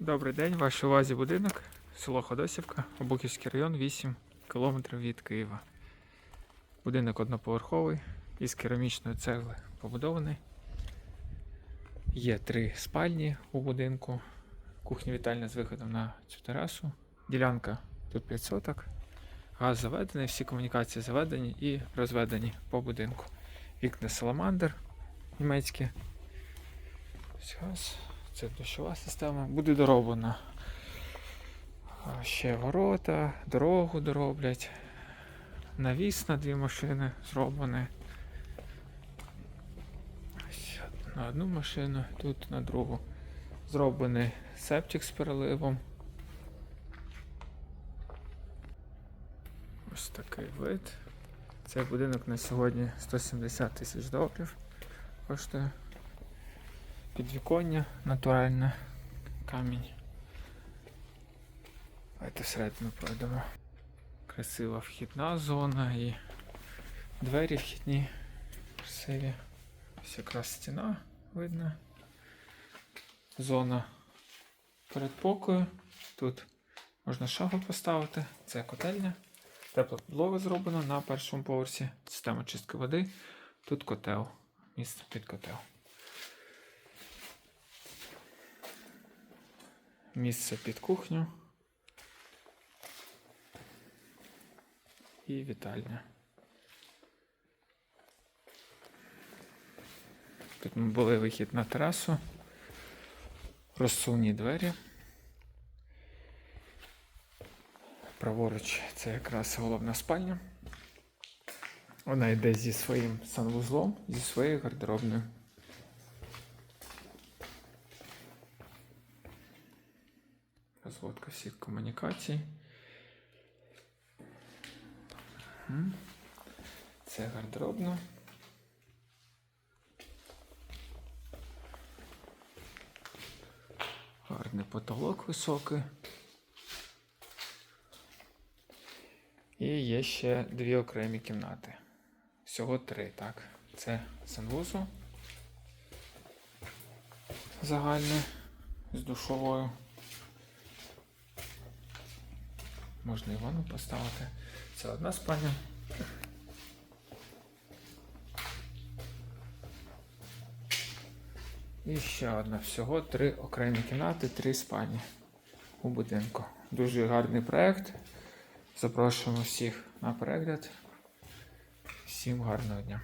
Добрий день, в вашій увазі будинок, село Ходосівка, Обухівський район, 8 кілометрів від Києва. Будинок одноповерховий, із керамічної цегли побудований. Є три спальні у будинку, кухня вітальня з виходом на цю терасу. Ділянка тут 5 соток. Газ заведений, всі комунікації заведені і розведені по будинку. Вікна саламандр німецькі. Ось газ. Це дощова система. Буде дороблена. Ще ворота, дорогу дороблять. Навіс на дві машини зроблений. На одну машину, тут на другу. Зроблений септик з переливом. Ось такий вид. Цей будинок на сьогодні 170 тисяч доларів коштує. Підвіконня натуральне, камінь. Давайте всередину пройдемо. Красива вхідна зона і двері вхідні красиві. Ось якраз стіна видно. Зона передпокою. Тут можна шафу поставити. Це котельня. Тепла підлога зроблена на першому поверсі. Система чистки води. Тут котел. Місце під котел. Місце під кухню. І вітальня. Тут ми були вихід на терасу. Розсувні двері. Праворуч це якраз головна спальня. Вона йде зі своїм санвузлом, зі своєю гардеробною. Розводка всіх комунікацій. Це гардеробна. Гарний потолок високий. І є ще дві окремі кімнати. Всього три, так. Це санвузол загальний з душовою. Можна і ванну поставити. Це одна спальня. І ще одна. Всього три окремі кімнати, три спальні у будинку. Дуже гарний проект. Запрошуємо всіх на перегляд. Всім гарного дня.